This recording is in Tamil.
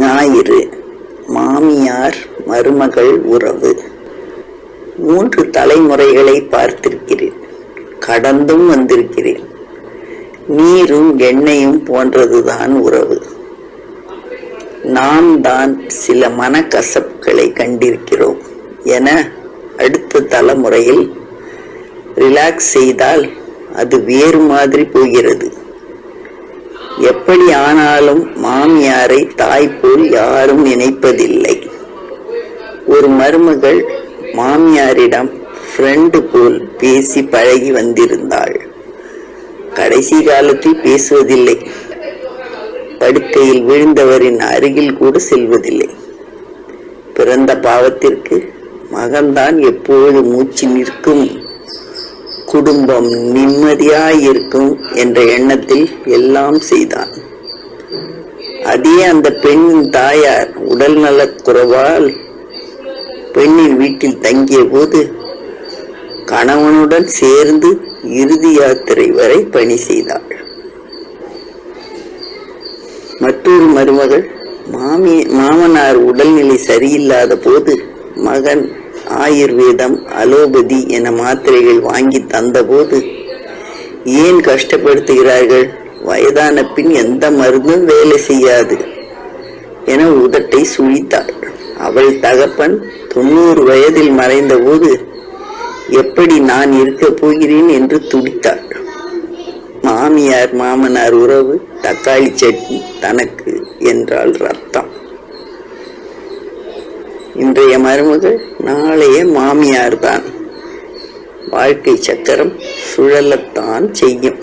ஞாயிறு மாமியார் மருமகள் உறவு. மூன்று தலைமுறைகளை பார்த்திருக்கிறேன் கடந்தும் வந்திருக்கிறேன். நீரும் எண்ணெயும் போன்றதுதான் உறவு. நாம் தான் சில மனக்கசப்புகளை கண்டிருக்கிறோம் என அடுத்த தலைமுறையில் ரிலாக்ஸ் செய்தால் அது வேறு மாதிரி போகிறது. எப்படி ஆனாலும் மாமியாரை தாய் போல் யாரும் நினைப்பதில்லை. ஒரு மருமகள் மாமியாரிடம் ஃப்ரெண்டு போல் பேசி பழகி வந்திருந்தாள். கடைசி காலத்தில் பேசுவதில்லை. படுக்கையில் விழுந்தவரின் அருகில் கூட செல்வதில்லை. பிறந்த பாவத்திற்கு மகன்தான் எப்போது மூச்சு நிற்கும்? குடும்பம் நிம்மதியாயிருக்கும் என்ற எண்ணத்தில் எல்லாம் செய்தான். அதே அந்த பெண்ணின் தாயார் உடல் நலக்குறைவால் பெண்ணின் வீட்டில் தங்கிய போது கணவனுடன் சேர்ந்து இறுதி யாத்திரை வரை பணி செய்தாள். மற்றொரு மருமகள் மாமி மாமனார் உடல்நிலை சரியில்லாத போது மகன் ஆயுர்வேதம் அலோபதி என மாத்திரைகள் வாங்கி தந்தபோது ஏன் கஷ்டப்படுத்துகிறார்கள்? வயதான பின் எந்த மருந்தும் வேலை செய்யாது என உதட்டை சுழித்தாள். அவள் தகப்பன் தொண்ணூறு வயதில் மறைந்தபோது எப்படி நான் இருக்கப் போகிறேன் என்று துடித்தாள். மாமியார் மாமனார் உறவு தக்காளி சட்னி தனக்கு என்றால் ரத்தம். இன்றைய மருமகள் நாளைய மாமியார் தான் வாழ்க்கை சக்கரம் சுழலத்தான் செய்யும்.